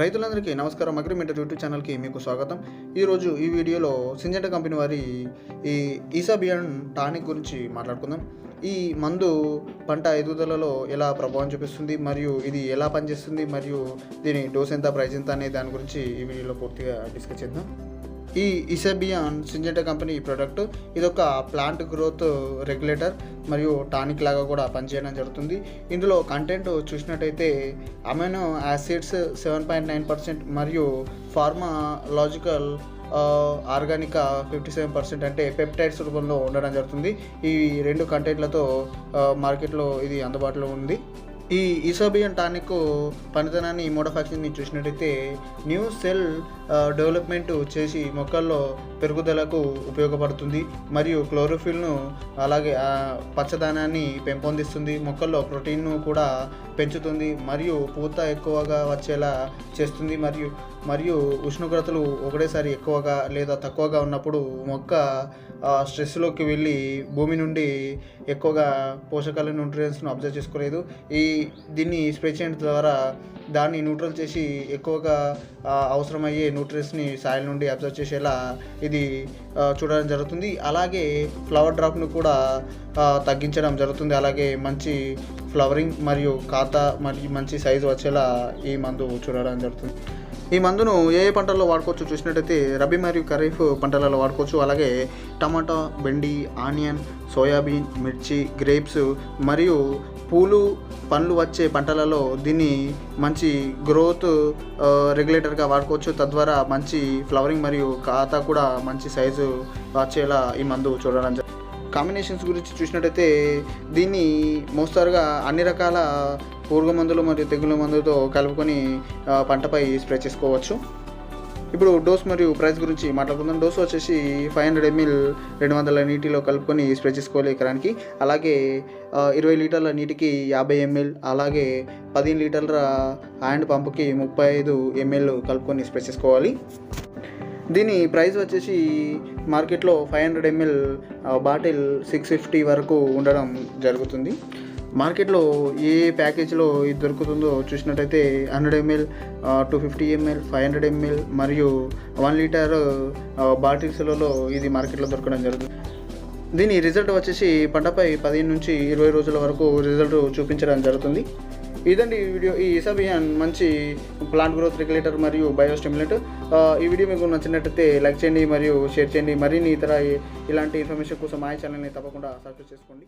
రైతులందరికీ నమస్కారం. అగ్రిమెంటర్ యూట్యూబ్ ఛానల్కి మీకు స్వాగతం. ఈరోజు ఈ వీడియోలో సింజెంట కంపెనీ వారి ఈ ఈసాబియన్ టానిక్ గురించి మాట్లాడుకుందాం. ఈ మందు పంట ఎదుగుదలలో ఎలా ప్రభావం చూపిస్తుంది మరియు ఇది ఎలా పనిచేస్తుంది మరియు దీని డోస్ ఎంత ప్రైస్ ఎంత అనే దాని గురించి ఈ వీడియోలో పూర్తిగా డిస్కస్ చేద్దాం. ఈ ఇసెబియాన్ సింజెంటా కంపెనీ ప్రోడక్ట్ ఇది ఒక ప్లాంట్ గ్రోత్ రెగ్యులేటర్ మరియు టానిక్ లాగా కూడా పనిచేయడం జరుగుతుంది. ఇందులో కంటెంట్ చూసినట్టయితే amino acids seven point nine percent మరియు pharmacological organic fifty seven percent అంటే పెప్టైడ్స్ రూపంలో ఉండడం జరుగుతుంది. ఈ రెండు కంటెంట్లతో మార్కెట్లో ఇది అందుబాటులో ఉంది. ఈ ఇసోబియన్ టానిక్ పనితనాన్ని మోడోఫాక్సింగ్ని చూసినట్టయితే న్యూ సెల్ డెవలప్మెంట్ చేసి మొక్కల్లో పెరుగుదలకు ఉపయోగపడుతుంది. మరియు క్లోరోఫిల్ను అలాగే పచ్చదనాన్ని పెంపొందిస్తుంది. మొక్కల్లో ప్రోటీన్ను కూడా పెంచుతుంది. మరియు పూత ఎక్కువగా వచ్చేలా చేస్తుంది. మరియు మరియు ఉష్ణోగ్రతలు ఒకటేసారి ఎక్కువగా లేదా తక్కువగా ఉన్నప్పుడు మొక్క స్ట్రెస్లోకి వెళ్ళి భూమి నుండి ఎక్కువగా పోషకాల న్యూట్రియన్స్ను అబ్జర్వ్ చేసుకోలేదు. ఈ దీన్ని స్ప్రే చేయడం ద్వారా దాన్ని న్యూట్రల్ చేసి ఎక్కువగా అవసరమయ్యే న్యూట్రియన్స్ని సాయిల్ నుండి అబ్జర్వ్ చేసేలా ఇది చూడడం జరుగుతుంది. అలాగే ఫ్లవర్ డ్రాప్ను కూడా తగ్గించడం జరుగుతుంది. అలాగే మంచి ఫ్లవరింగ్ మరియు ఖాతా మరియు మంచి సైజు వచ్చేలా ఈ మందు చూడడం జరుగుతుంది. ఈ మందును ఏ ఏ పంటల్లో వాడుకోవచ్చు చూసినట్టయితే రబీ మరియు ఖరీఫ్ పంటలలో వాడుకోవచ్చు. అలాగే టమాటా బెండి ఆనియన్ సోయాబీన్ మిర్చి గ్రేప్స్ మరియు పూలు పండ్లు వచ్చే పంటలలో దీన్ని మంచి గ్రోత్ రెగ్యులేటర్గా వాడుకోవచ్చు. తద్వారా మంచి ఫ్లవరింగ్ మరియు ఖాతా కూడా మంచి సైజు వచ్చేలా ఈ మందు చూడడం జరుగుతుంది. కాంబినేషన్స్ గురించి చూసినట్టయితే దీన్ని మోస్తారుగా అన్ని రకాల పురుగు మందులు మరియు తెగుళ్ళ మందులతో కలుపుకొని పంటపై స్ప్రే చేసుకోవచ్చు. ఇప్పుడు డోస్ మరియు ప్రైస్ గురించి మాట్లాడుకుందాం. డోస్ వచ్చేసి ఫైవ్ హండ్రెడ్ ఎంఎల్ రెండు వందల నీటిలో కలుపుకొని స్ప్రే చేసుకోవాలి ఎకరానికి. అలాగే ఇరవై లీటర్ల నీటికి యాభై ఎంఎల్ అలాగే పదిహేను లీటర్ల హ్యాండ్ పంపుకి ముప్పై ఐదు ఎంఎల్ కలుపుకొని స్ప్రే చేసుకోవాలి. దీని ప్రైస్ వచ్చేసి మార్కెట్లో five hundred ML bottle six fifty వరకు ఉండడం జరుగుతుంది. మార్కెట్లో ఏ ప్యాకేజ్లో ఇది దొరుకుతుందో చూసినట్టయితే hundred ML two fifty ML five hundred ML మరియు వన్ లీటర్ బాటిల్స్లలో ఇది మార్కెట్లో దొరకడం జరుగుతుంది. దీని రిజల్ట్ వచ్చేసి పంటపై పదిహేను నుంచి ఇరవై రోజుల వరకు రిజల్ట్ చూపించడం జరుగుతుంది. ఇదండి ఈ వీడియో. ఈ ఇసాబియాన్ మంచి ప్లాంట్ గ్రోత్ రెగ్యులేటర్ మరియు బయోస్టిమ్యులేట్ ఈ వీడియో మీకు నచ్చినట్టయితే లైక్ చేయండి మరియు షేర్ చేయండి. మరిన్ని ఇతర ఇలాంటి ఇన్ఫర్మేషన్ కోసం మా ఛానల్ని తప్పకుండా సబ్స్క్రైబ్ చేసుకోండి.